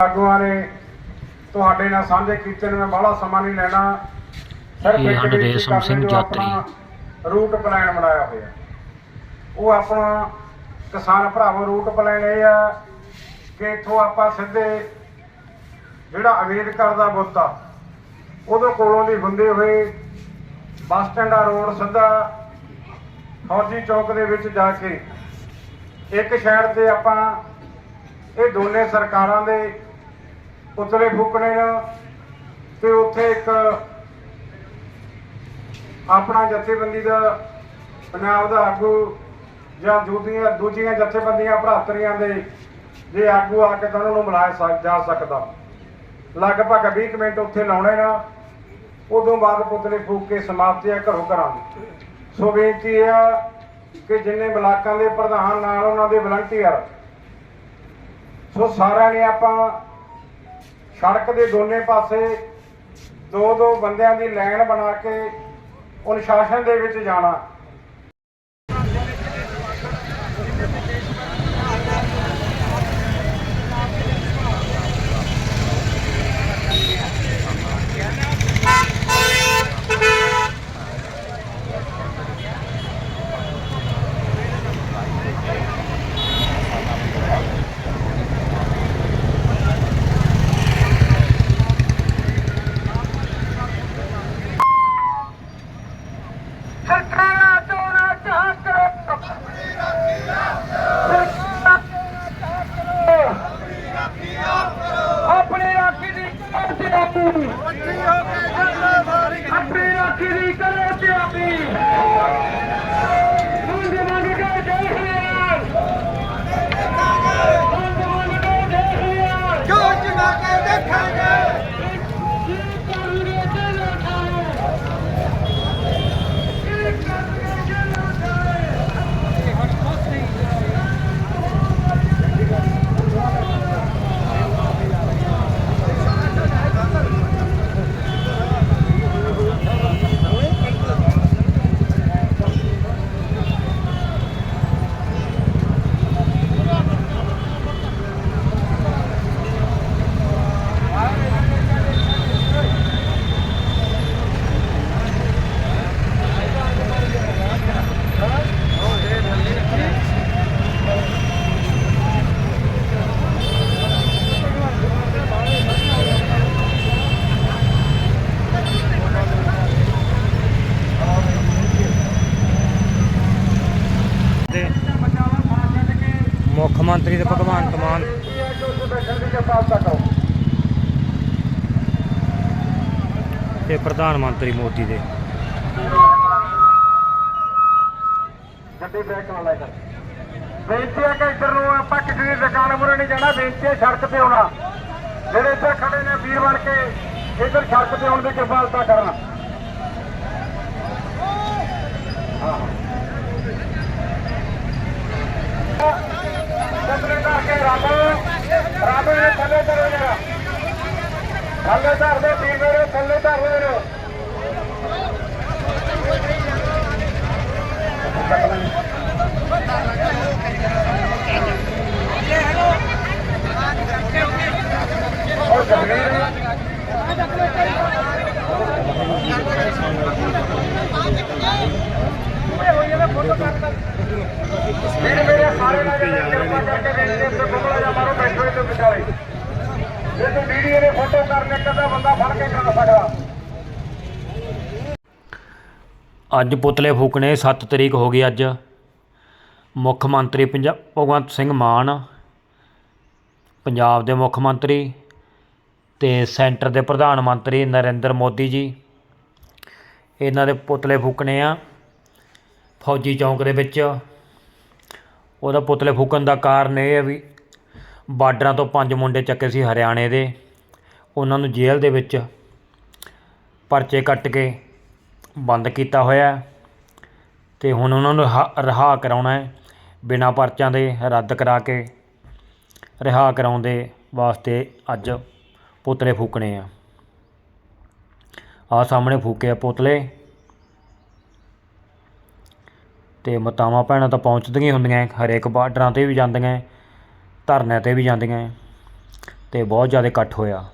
ਆਗੂਆਂ ਨੇ ਤੁਹਾਡੇ ਨਾਲ ਸਾਂਝੇ ਕੀਤੇ ਨੇ ਮੈਂ ਬਾਹਲਾ ਸਮਾਂ ਨਹੀਂ ਲੈਣਾ ਸਿਰਫ ਇਹ ਰੇਸ਼ਮ ਕਰਨੀ ਸਿੰਘ ਯਾਤਰੀ। ਰੂਟ ਪਲਾਨ ਬਣਾਇਆ ਹੋਇਆ ਉਹ ਆਪਣਾ ਕਿਸਾਨ ਭਰਾਵੋ ਰੂਟ ਪਲਾਨ ਇਹ ਆ ਕਿ ਇੱਥੋਂ ਆਪਾਂ ਸਿੱਧੇ ਜਿਹੜਾ ਅੰਬੇਦਕਰ ਦਾ ਬੁੱਤ ਆ ਉਹਦੇ ਕੋਲੋਂ ਦੀ ਹੁੰਦੇ ਹੋਏ ਬੱਸ ਸਟੈਂਡਾ ਰੋਡ ਸਿੱਧਾ ਫੌਜੀ ਚੌਕ ਦੇ ਵਿੱਚ ਜਾ ਕੇ ਇੱਕ ਸਾਈਡ ਤੇ ਆਪਾਂ ਇਹ ਦੋਨੇ ਸਰਕਾਰਾਂ ਦੇ ਪੁਤਲੇ ਫੂਕਣੇ ਨੇ, ਤੇ ਉੱਥੇ ਇੱਕ ਆਪਣਾ ਜਥੇਬੰਦੀ ਦਾ ਪੰਜਾਬ ਦਾ ਆਗੂ ਜਾਂ ਦੂਜੀਆਂ ਦੂਜੀਆਂ ਜਥੇਬੰਦੀਆਂ ਭਰਾਤਰੀਆਂ ਦੇ ਜੇ ਆਗੂ ਆ ਕੇ ਤਾਂ ਉਹਨਾਂ ਨੂੰ ਮਿਲਾਇਆ ਜਾ ਸਕਦਾ। ਲਗਭਗ 20 ਕੁ ਮਿੰਟ ਉੱਥੇ ਲਾਉਣੇ ਨਾ, ਉਦੋਂ ਬਾਅਦ ਪੁਤਲੇ ਫੂਕ ਕੇ ਸਮਾਪਤੀ ਆ ਘਰੋਂ ਘਰਾਂ ਦੀ। ਸੋ ਬੇਨਤੀ ਇਹ ਆ ਕਿ ਜਿੰਨੇ ਬਲਾਕਾਂ ਦੇ ਪ੍ਰਧਾਨ ਨਾਲ ਉਹਨਾਂ ਦੇ ਵਲੰਟੀਅਰ ਸੋ ਸਾਰਿਆਂ ਨੇ ਆਪਾਂ ਸੜਕ ਦੇ ਦੋਨੇ ਪਾਸੇ ਦੋ ਦੋ ਬੰਦਿਆਂ ਦੀ ਲਾਈਨ ਬਣਾ ਕੇ ਅਨੁਸ਼ਾਸਨ ਦੇ ਵਿੱਚ ਜਾਣਾ ਸਰਕਾਰਾਂ ਚੋਰਾਂ ਚਾਹ ਕਰੋ ਆਪਣੀ ਰਾਖੀ ਦੀ ਕਰੋ ਤੇ ਆਪੀ ਆਪਣੀ ਰਾਖੀ ਦੀ ਕਰੋ ਤੇ ਆਪੀ ਮੰਗ ਮੰਗ ਕੇ ਜੈ ਸ਼੍ਰੀ ਰਾਮ ਮੰਗ ਮੰਗ ਕੇ ਜੈ ਸ਼੍ਰੀ ਰਾਮ ਜੋ ਜਗਾ ਕੇ ਦੇਖਾਂਗੇ ਇਹ ਕਾਨੂੰਨੀ ਤੇ ਲੜਾਈ ਇਹ ਕਾਨੂੰਨੀ ਤੇ ਲੜਾਈ ਤੇ ਮੁੱਖ ਮੰਤਰੀ ਤੇ ਭਗਵੰਤ ਮਾਨ। ਤੇ ਪ੍ਰਧਾਨ ਮੰਤਰੀ ਮੋਦੀ ਦੇ। ਗੱਡੀ ਬ੍ਰੇਕ ਨਾਲ ਲੈ ਬੇਨਤੀ ਹੈ ਕਿ ਇੱਧਰ ਨੂੰ ਆਪਾਂ ਕਿਸੇ ਦੀ ਦੁਕਾਨ ਮੁਰੇ ਨਹੀਂ ਜਾਣਾ, ਬੇਨਤੀ ਹੈ ਸੜਕ ਤੇ ਆਉਣਾ। ਜਿਹੜੇ ਇੱਧਰ ਖੜੇ ਨੇ ਵੀਰ ਬਣ ਕੇ, ਇੱਧਰ ਸੜਕ ਤੇ ਆਉਣ ਦੀ ਕਿਰਪਾਲਤਾ ਕਰਨਾ। ਹਾਂ। ਰਾਮੇ ਨੇ ਥੱਲੇ ਧਰੋ ਜਰਾ ਥੱਲੇ ਧਰ ਦੇ ਵੀਰ ਮੇਰੇ ਥੱਲੇ ਧਰ ਦੇ ਨੇ ਔਰ ਜਮੀਰ ਆ ਜਾ ਕੇ ਤੇਰੀ ਆ ਜਾ ਕੇ ਫੋਟੋ ਕਰ ਕਰ ਮੇਰੇ ਜਾ ਮਾਰੋ ਬੈਠੋ ਇੱਥੇ ਵਿਚਾਲੇ ਜੇ ਤੂੰ ਵੀਡੀਓ ਦੇ ਫੋਟੋ ਕਰਨੇ ਕਦਾ ਬੰਦਾ ਫੜ ਕੇ ਕਰਾ ਸਕਦਾ ਅੱਜ ਪੁਤਲੇ ਫੂਕਣੇ 7 ਤਰੀਕ ਹੋ ਗਈ ਅੱਜ। ਮੁੱਖ ਮੰਤਰੀ ਪੰਜਾਬ ਭਗਵੰਤ ਸਿੰਘ ਮਾਨ, ਪੰਜਾਬ ਦੇ ਮੁੱਖ ਮੰਤਰੀ ਤੇ ਸੈਂਟਰ ਦੇ ਪ੍ਰਧਾਨ ਮੰਤਰੀ ਨਰਿੰਦਰ ਮੋਦੀ ਜੀ। ਇਹਨਾਂ ਦੇ ਪੁਤਲੇ ਫੂਕਣੇ ਆ। ਫੌਜੀ ਚੌਂਕ ਦੇ ਵਿੱਚ ਉਹਦਾ ਪੁਤਲੇ ਫੂਕਣ ਦਾ ਕਾਰਨ ਇਹ ਹੈ ਵੀ ਬਾਰਡਰਾਂ ਤੋਂ ਪੰਜ ਮੁੰਡੇ ਚੱਕੇ ਸੀ ਹਰਿਆਣੇ ਦੇ। ਉਹਨਾਂ ਨੂੰ ਜੇਲ੍ਹ ਦੇ ਵਿੱਚ ਪਰਚੇ ਕੱਟ ਕੇ ਬੰਦ ਕੀਤਾ ਹੋਇਆ ਹੈ ਤੇ ਹੁਣ ਉਹਨਾਂ ਨੂੰ ਹਾ- ਰਿਹਾ ਕਰਾਉਣਾ ਹੈ ਬਿਨਾਂ ਪਰਚਿਆਂ ਦੇ ਰੱਦ ਕਰਾ ਕੇ ਰਿਹਾ ਕਰਾਉਣ ਦੇ ਵਾਸਤੇ ਅੱਜ ਪੁਤਲੇ ਫੂਕਣੇ ਆ। ਆ ਸਾਹਮਣੇ ਫੂਕੇ ਆ ਪੁਤਲੇ। ਅਤੇ ਮਾਤਾਵਾਂ ਭੈਣਾਂ ਤਾਂ ਪਹੁੰਚਦੀਆਂ ਹੀ ਹੁੰਦੀਆਂ ਹਰੇਕ ਬਾਰਡਰਾਂ ਤੇ ਵੀ ਜਾਂਦੀਆਂ ਧਰਨਿਆਂ ਤੇ ਵੀ ਜਾਂਦੀਆਂ ਹੈ। ਤੇ ਬਹੁਤ ਜ਼ਿਆਦਾ ਇਕੱਠ ਹੋਇਆ